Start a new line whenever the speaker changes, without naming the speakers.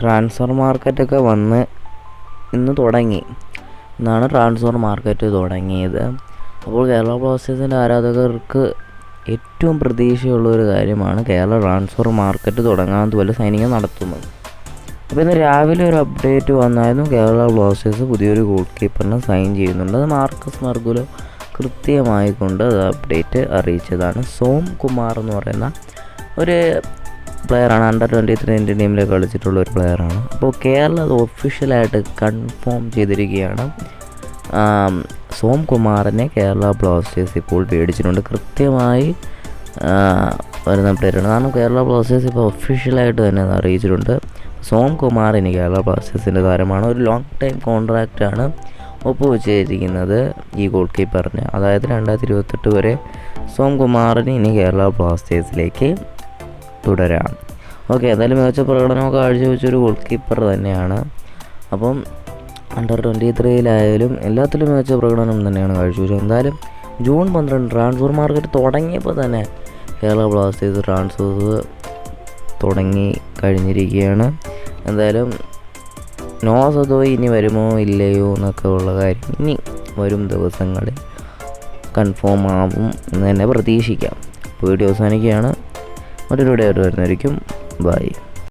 Transfer മാർക്കറ്റൊക്കെ വന്ന് ഇന്ന് തുടങ്ങി. എന്നാണ് ട്രാൻസ്ഫർ മാർക്കറ്റ് തുടങ്ങിയത്. അപ്പോൾ കേരള ബ്ലാസ്റ്റേഴ്സിന്റെ ആരാധകർക്ക് ഏറ്റവും പ്രതീക്ഷയുള്ള ഒരു കാര്യമാണ് കേരള ട്രാൻസ്ഫർ മാർക്കറ്റ് തുടങ്ങാൻ പോലെ സൈനികം നടത്തുന്നത്. അപ്പോൾ ഇന്ന് രാവിലെ ഒരു അപ്ഡേറ്റ് വന്നായിരുന്നു. കേരള ബ്ലാസ്റ്റേഴ്സ് പുതിയൊരു ഗോൾ കീപ്പറിനെ സൈൻ ചെയ്യുന്നുണ്ട്. അത് മാർക്കസ് മർഗുലോ കൃത്യമായിക്കൊണ്ട് അത് അപ്ഡേറ്റ് അറിയിച്ചതാണ്. സോം കുമാർ എന്ന് പറയുന്ന ഒരു പ്ലെയറാണ് അണ്ടർ ട്വന്റി ത്രീ ഇന്ത്യൻ ടീമിൽ കളിച്ചിട്ടുള്ള ഒരു പ്ലെയറാണ് അപ്പോൾ കേരള അത് ഒഫീഷ്യലായിട്ട് കൺഫേം ചെയ്തിരിക്കുകയാണ്. സോം കുമാറിനെ കേരള ബ്ലാസ്റ്റേഴ്സ് ഇപ്പോൾ മേടിച്ചിട്ടുണ്ട് കൃത്യമായി വരുന്ന പ്ലെയറാണ് കാരണം കേരള ബ്ലാസ്റ്റേഴ്സ് ഇപ്പോൾ ഒഫീഷ്യലായിട്ട് തന്നെ അറിയിച്ചിട്ടുണ്ട്. സോം കുമാർ ഇനി കേരള ബ്ലാസ്റ്റേഴ്സിന്റെ താരമാണ്. ഒരു ലോങ് ടൈം കോൺട്രാക്റ്റാണ് ഒപ്പുവെച്ചിരിക്കുന്നത് ഈ ഗോൾ കീപ്പറിന് അതായത് രണ്ടായിരത്തി ഇരുപത്തെട്ട് വരെ സോം കുമാറിന് ഇനി കേരള ബ്ലാസ്റ്റേഴ്സിലേക്ക് തുടരാം. ഓക്കെ എന്തായാലും മികച്ച പ്രകടനമൊക്കെ കാഴ്ചവെച്ചൊരു ഗോൾ കീപ്പർ തന്നെയാണ്. അപ്പം അണ്ടർ ട്വന്റി ത്രീയിലായാലും എല്ലാത്തിലും മികച്ച പ്രകടനം തന്നെയാണ് കാഴ്ചവെച്ചത്. എന്തായാലും ജൂൺ പന്ത്രണ്ട് ട്രാൻസ്ഫർ മാർക്കറ്റ് തുടങ്ങിയപ്പോൾ തന്നെ കേരള ബ്ലാസ്റ്റേഴ്സ് ട്രാൻസ്ഫേഴ്സ് തുടങ്ങി കഴിഞ്ഞിരിക്കുകയാണ്. എന്തായാലും നോ സദോയി ഇനി വരുമോ ഇല്ലയോ എന്നൊക്കെ ഉള്ള കാര്യം ഇനി വരും ദിവസങ്ങളിൽ കൺഫേം ആവും എന്ന് തന്നെ പ്രതീക്ഷിക്കാം. വീഡിയോ അവസാനിക്കുകയാണ്. മറ്റൊരു വീഡിയോ ആയിട്ട് വരുന്നതായിരിക്കും. ബൈ